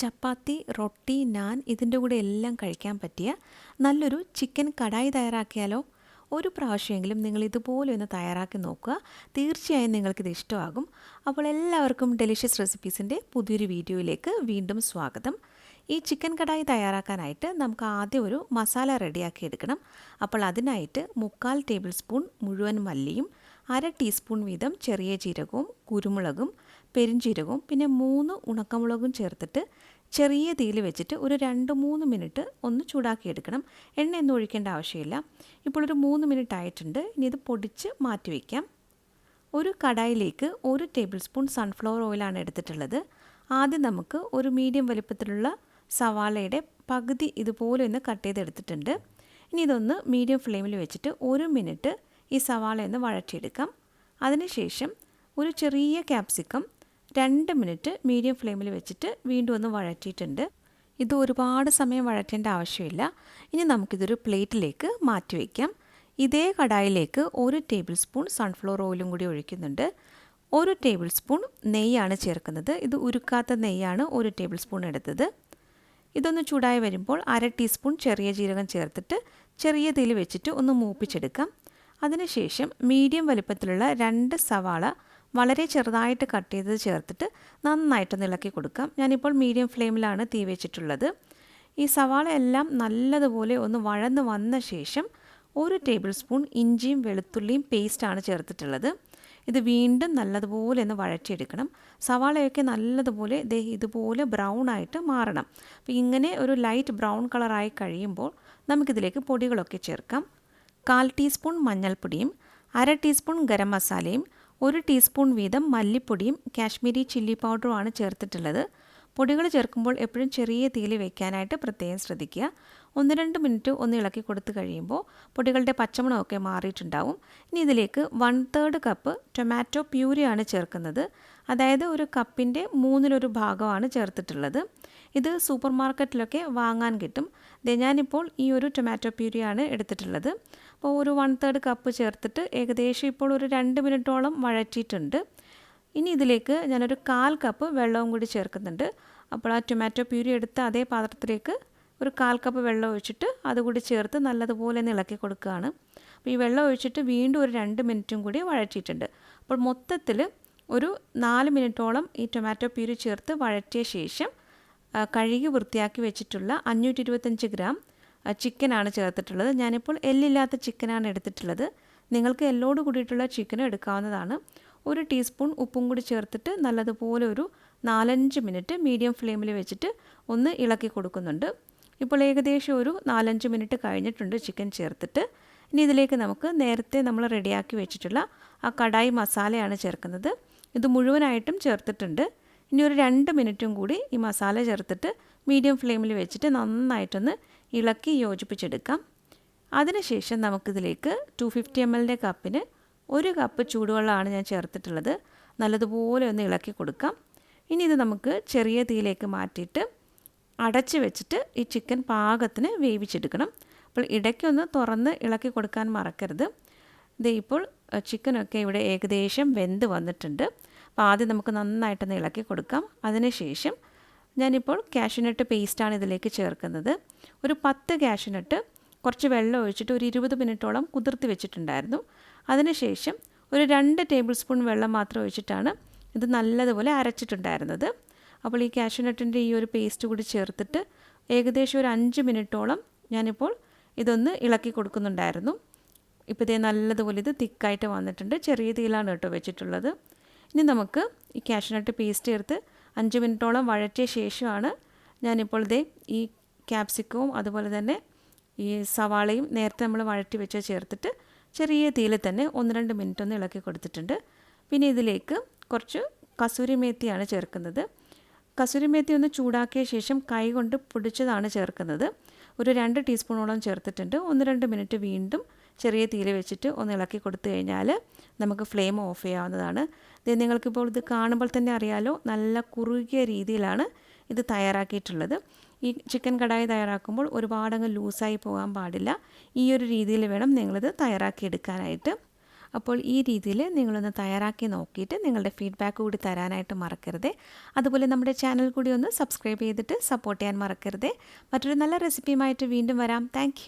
ചപ്പാത്തി റൊട്ടി നാൻ ഇതിന്റെ കൂടെ എല്ലാം കഴിക്കാൻ പറ്റിയ നല്ലൊരു ചിക്കൻ കടായി തയ്യാറാക്കിയാലോ? ഒരു പ്രാവശ്യമെങ്കിലും നിങ്ങൾ ഇതുപോലെ ഒന്ന് തയ്യാറാക്കി നോക്കുക. തീർച്ചയായും നിങ്ങൾക്കിത് ഇഷ്ടമാകും. അപ്പോൾ എല്ലാവർക്കും ഡെലിഷ്യസ് റെസിപ്പീസിന്റെ പുതിയൊരു വീഡിയോയിലേക്ക് വീണ്ടും സ്വാഗതം. ഈ ചിക്കൻ കടായി തയ്യാറാക്കാനായിട്ട് നമുക്ക് ആദ്യം ഒരു മസാല റെഡിയാക്കി എടുക്കണം. അപ്പോൾ അതിനായിട്ട് മുക്കാൽ ടേബിൾ സ്പൂൺ മുഴുവൻ മല്ലിയും അര ടീസ്പൂൺ വീതം ചെറിയ ജീരകവും കുരുമുളകും പെരിഞ്ജീരകവും പിന്നെ മൂന്ന് ഉണക്കമുളകും ചേർത്തിട്ട് ചെറിയ തീയിൽ വെച്ചിട്ട് ഒരു രണ്ട് മൂന്ന് മിനിറ്റ് ഒന്ന് ചൂടാക്കിയെടുക്കണം. എണ്ണ ഒന്നും ഒഴിക്കേണ്ട ആവശ്യമില്ല. ഇപ്പോൾ ഒരു മൂന്ന് മിനിറ്റ് ആയിട്ടുണ്ട്. ഇനി ഇത് പൊടിച്ച് മാറ്റി വയ്ക്കാം ഒരു കടായിലേക്ക് ഒരു ടേബിൾ സ്പൂൺ സൺഫ്ലവർ ഓയിലാണ് എടുത്തിട്ടുള്ളത്. ആദ്യം നമുക്ക് ഒരു മീഡിയം വലിപ്പത്തിലുള്ള സവാളയുടെ പകുതി ഇതുപോലെ ഒന്ന് കട്ട് ചെയ്തെടുത്തിട്ടുണ്ട്. ഇനി ഇതൊന്ന് മീഡിയം ഫ്ലെയിമിൽ വെച്ചിട്ട് ഒരു മിനിറ്റ് ഈ സവാള വഴറ്റിയെടുക്കാം. അതിനുശേഷം ഒരു ചെറിയ ക്യാപ്സിക്കം രണ്ട് മിനിറ്റ് മീഡിയം ഫ്ലെയിമിൽ വെച്ചിട്ട് വീണ്ടും ഒന്ന് വഴറ്റിയിട്ടുണ്ട്. ഇത് ഒരുപാട് സമയം വഴറ്റേണ്ട ആവശ്യമില്ല. ഇനി നമുക്കിതൊരു പ്ലേറ്റിലേക്ക് മാറ്റി വയ്ക്കാം ഇതേ കടായിലേക്ക് ഒരു ടേബിൾ സ്പൂൺ സൺഫ്ലവർ ഓയിലും കൂടി ഒഴിക്കുന്നുണ്ട്. ഒരു ടേബിൾ സ്പൂൺ നെയ്യാണ് ചേർക്കുന്നത്. ഇത് ഉരുക്കാത്ത നെയ്യാണ് ഒരു ടേബിൾ സ്പൂൺ എടുത്തത്. ഇതൊന്ന് ചൂടായി വരുമ്പോൾ അര ടീസ്പൂൺ ചെറിയ ജീരകം ചേർത്തിട്ട് ചെറിയ തീയിൽ വെച്ചിട്ട് ഒന്ന് മൂപ്പിച്ചെടുക്കാം. അതിനുശേഷം മീഡിയം വലുപ്പത്തിലുള്ള രണ്ട് സവാള വളരെ ചെറുതായിട്ട് കട്ട് ചെയ്തത് ചേർത്തിട്ട് നന്നായിട്ട് ഇളക്കി കൊടുക്കാം. ഞാനിപ്പോൾ മീഡിയം ഫ്ലെയിമിലാണ് തീ വെച്ചിട്ടുള്ളത്. ഈ സവാള എല്ലാം നല്ലതുപോലെ ഒന്ന് വഴന്ന് വന്ന ശേഷം ഒരു ടേബിൾ സ്പൂൺ ഇഞ്ചിയും വെളുത്തുള്ളിയും പേസ്റ്റാണ് ചേർത്തിട്ടുള്ളത്. ഇത് വീണ്ടും നല്ലതുപോലെ ഒന്ന് വഴറ്റിയെടുക്കണം. സവാളയൊക്കെ നല്ലതുപോലെ ദേ ഇതുപോലെ ബ്രൗൺ ആയിട്ട് മാറണം. അപ്പോൾ ഇങ്ങനെ ഒരു ലൈറ്റ് ബ്രൗൺ കളറായി കഴിയുമ്പോൾ നമുക്കിതിലേക്ക് പൊടികളൊക്കെ ചേർക്കാം. കാൽ ടീസ്പൂൺ മഞ്ഞൾപ്പൊടിയും അര ടീസ്പൂൺ ഗരം മസാലയും ഒരു ടീസ്പൂൺ വീതം മല്ലിപ്പൊടിയും കാശ്മീരി ചില്ലി പൗഡറുമാണ് ചേർത്തിട്ടുള്ളത്. പൊടികൾ ചേർക്കുമ്പോൾ എപ്പോഴും ചെറിയ തീയിൽ വെക്കാനായിട്ട് പ്രത്യേകം ശ്രദ്ധിക്കുക. ഒന്ന് രണ്ട് മിനിറ്റ് ഒന്ന് ഇളക്കി കൊടുത്തു കഴിയുമ്പോൾ പൊടികളുടെ പച്ചമണമൊക്കെ മാറിയിട്ടുണ്ടാവും. ഇനി ഇതിലേക്ക് വൺ തേർഡ് കപ്പ് ടൊമാറ്റോ പ്യൂരിയാണ് ചേർക്കുന്നത്. അതായത് ഒരു കപ്പിന്റെ മൂന്നിലൊരു ഭാഗമാണ് ചേർത്തിട്ടുള്ളത്. ഇത് സൂപ്പർ മാർക്കറ്റിലൊക്കെ വാങ്ങാൻ കിട്ടും. ഞാനിപ്പോൾ ഈ ഒരു ടൊമാറ്റോ പ്യൂരിയാണ് എടുത്തിട്ടുള്ളത്. അപ്പോൾ ഒരു വൺ തേർഡ് കപ്പ് ചേർത്തിട്ട് ഏകദേശം ഇപ്പോൾ ഒരു രണ്ട് മിനിറ്റോളം വഴറ്റിയിട്ടുണ്ട്. ഇനി ഇതിലേക്ക് ഞാനൊരു കാൽ കപ്പ് വെള്ളവും കൂടി ചേർക്കുന്നുണ്ട്. അപ്പോൾ ആ ടൊമാറ്റോ പ്യൂരി എടുത്ത അതേ പാത്രത്തിലേക്ക് ഒരു കാൽ കപ്പ് വെള്ളം ഒഴിച്ചിട്ട് അതുകൂടി ചേർത്ത് നല്ലതുപോലെ ഒന്ന് ഇളക്കി കൊടുക്കുകയാണ്. അപ്പോൾ ഈ വെള്ളം ഒഴിച്ചിട്ട് വീണ്ടും ഒരു രണ്ട് മിനിറ്റും കൂടി വഴറ്റിയിട്ടുണ്ട്. അപ്പോൾ മൊത്തത്തിൽ ഒരു നാല് മിനിറ്റോളം ഈ ടൊമാറ്റോ പ്യൂരി ചേർത്ത് വഴറ്റിയ ശേഷം കഴുകി വൃത്തിയാക്കി വെച്ചിട്ടുള്ള അഞ്ഞൂറ്റി ഇരുപത്തഞ്ച് ഗ്രാം ചിക്കനാണ് ചേർത്തിട്ടുള്ളത്. ഞാനിപ്പോൾ എല്ലില്ലാത്ത ചിക്കനാണ് എടുത്തിട്ടുള്ളത്. നിങ്ങൾക്ക് എല്ലോട് കൂടിയിട്ടുള്ള ചിക്കനും എടുക്കാവുന്നതാണ്. ഒരു ടീസ്പൂൺ ഉപ്പും കൂടി ചേർത്തിട്ട് നല്ലതുപോലെ ഒരു നാലഞ്ച് മിനിറ്റ് മീഡിയം ഫ്ലെയിമിൽ വെച്ചിട്ട് ഒന്ന് ഇളക്കി കൊടുക്കുന്നുണ്ട്. ഇപ്പോൾ ഏകദേശം ഒരു നാലഞ്ച് മിനിറ്റ് കഴിഞ്ഞിട്ടുണ്ട് ചിക്കൻ ചേർത്തിട്ട്. ഇനി ഇതിലേക്ക് നമുക്ക് നേരത്തെ നമ്മൾ റെഡിയാക്കി വെച്ചിട്ടുള്ള ആ കടായി മസാലയാണ് ചേർക്കുന്നത്. ഇത് മുഴുവനായിട്ടും ചേർത്തിട്ടുണ്ട്. ഇനി ഒരു രണ്ട് മിനിറ്റും കൂടി ഈ മസാല ചേർത്തിട്ട് മീഡിയം ഫ്ലെയിമിൽ വെച്ചിട്ട് നന്നായിട്ടൊന്ന് ഇളക്കി യോജിപ്പിച്ചെടുക്കാം. അതിനുശേഷം നമുക്കിതിലേക്ക് ടു ഫിഫ്റ്റി എം എല്ലിന്റെ കപ്പിന് ഒരു കപ്പ് ചൂടുവെള്ളമാണ് ഞാൻ ചേർത്തിട്ടുള്ളത്. നല്ലതുപോലെ ഒന്ന് ഇളക്കി കൊടുക്കാം. ഇനി ഇത് നമുക്ക് ചെറിയ തീയിലേക്ക് മാറ്റിയിട്ട് അടച്ച് വെച്ചിട്ട് ഈ ചിക്കൻ പാകത്തിന് വേവിച്ചെടുക്കണം. അപ്പോൾ ഇടയ്ക്കൊന്ന് തുറന്ന് ഇളക്കി കൊടുക്കാൻ മറക്കരുത്. ഇത് ഇപ്പോൾ ചിക്കനൊക്കെ ഇവിടെ ഏകദേശം വെന്ത് വന്നിട്ടുണ്ട്. അപ്പോൾ ആദ്യം നമുക്ക് നന്നായിട്ടൊന്ന് ഇളക്കി കൊടുക്കാം. അതിനുശേഷം ഞാനിപ്പോൾ കാഷ്യൂനട്ട് പേസ്റ്റാണ് ഇതിലേക്ക് ചേർക്കുന്നത്. ഒരു പത്ത് കാഷ്യൂനട്ട് കുറച്ച് വെള്ളം ഒഴിച്ചിട്ട് ഒരു ഇരുപത് മിനിറ്റോളം കുതിർത്തി വെച്ചിട്ടുണ്ടായിരുന്നു. അതിനുശേഷം ഒരു രണ്ട് ടേബിൾ സ്പൂൺ വെള്ളം മാത്രം ഒഴിച്ചിട്ടാണ് ഇത് നല്ലതുപോലെ അരച്ചിട്ടുണ്ടായിരുന്നത്. അപ്പോൾ ഈ കാഷ്യൂനട്ടിന്റെ ഈ ഒരു പേസ്റ്റ് കൂടി ചേർത്തിട്ട് ഏകദേശം ഒരു അഞ്ച് മിനിറ്റോളം ഞാനിപ്പോൾ ഇതൊന്ന് ഇളക്കി കൊടുക്കുന്നുണ്ടായിരുന്നു. ഇപ്പോൾ ഇതേ നല്ലതുപോലെ ഇത് തിക്കായിട്ട് വന്നിട്ടുണ്ട്. ചെറിയ തീയിലാണ് കേട്ടോ വെച്ചിട്ടുള്ളത്. ഇനി നമുക്ക് ഈ കാഷ്യൂനട്ട് പേസ്റ്റ് ചേർത്ത് അഞ്ച് മിനിറ്റോളം വഴറ്റിയ ശേഷമാണ് ഞാനിപ്പോൾ ഇതേ ഈ ക്യാപ്സിക്കവും അതുപോലെ തന്നെ ഈ സവാളയും നേരത്തെ നമ്മൾ വഴറ്റി വെച്ച് ചേർത്തിട്ട് ചെറിയ തീയിൽ തന്നെ ഒന്ന് രണ്ട് മിനിറ്റ് ഒന്ന് ഇളക്കി കൊടുത്തിട്ടുണ്ട്. പിന്നെ ഇതിലേക്ക് കുറച്ച് കസൂരി മേത്തിയാണ് ചേർക്കുന്നത്. കസൂരി മേത്തി ഒന്ന് ചൂടാക്കിയ ശേഷം കൈ കൊണ്ട് പൊടിച്ചതാണ് ചേർക്കുന്നത്. ഒരു രണ്ട് ടീസ്പൂണോളം ചേർത്തിട്ടുണ്ട്. ഒന്ന് രണ്ട് മിനിറ്റ് വീണ്ടും ചെറിയ തീയിൽ വെച്ചിട്ട് ഒന്ന് ഇളക്കി കൊടുത്തു കഴിഞ്ഞാൽ നമുക്ക് ഫ്ലെയിം ഓഫ് ചെയ്യാവുന്നതാണ്. ഇത് നിങ്ങൾക്കിപ്പോൾ ഇത് കാണുമ്പോൾ തന്നെ അറിയാലോ നല്ല കുറുകിയ രീതിയിലാണ് ഇത് തയ്യാറാക്കിയിട്ടുള്ളത്. ഈ ചിക്കൻ കടായി തയ്യാറാക്കുമ്പോൾ ഒരുപാടങ്ങ് ലൂസായി പോകാൻ പാടില്ല. ഈ ഒരു രീതിയിൽ വേണം നിങ്ങളിത് തയ്യാറാക്കിയെടുക്കാനായിട്ട്. അപ്പോൾ ഈ രീതിയിൽ നിങ്ങളൊന്ന് തയ്യാറാക്കി നോക്കിയിട്ട് നിങ്ങളുടെ ഫീഡ്ബാക്ക് കൂടി തരാനായിട്ട് മറക്കരുത്. അതുപോലെ നമ്മുടെ ചാനൽ കൂടി ഒന്ന് സബ്സ്ക്രൈബ് ചെയ്തിട്ട് സപ്പോർട്ട് ചെയ്യാൻ മറക്കരുത്. മറ്റൊരു നല്ല റെസിപ്പിയുമായിട്ട് വീണ്ടും വരാം. താങ്ക്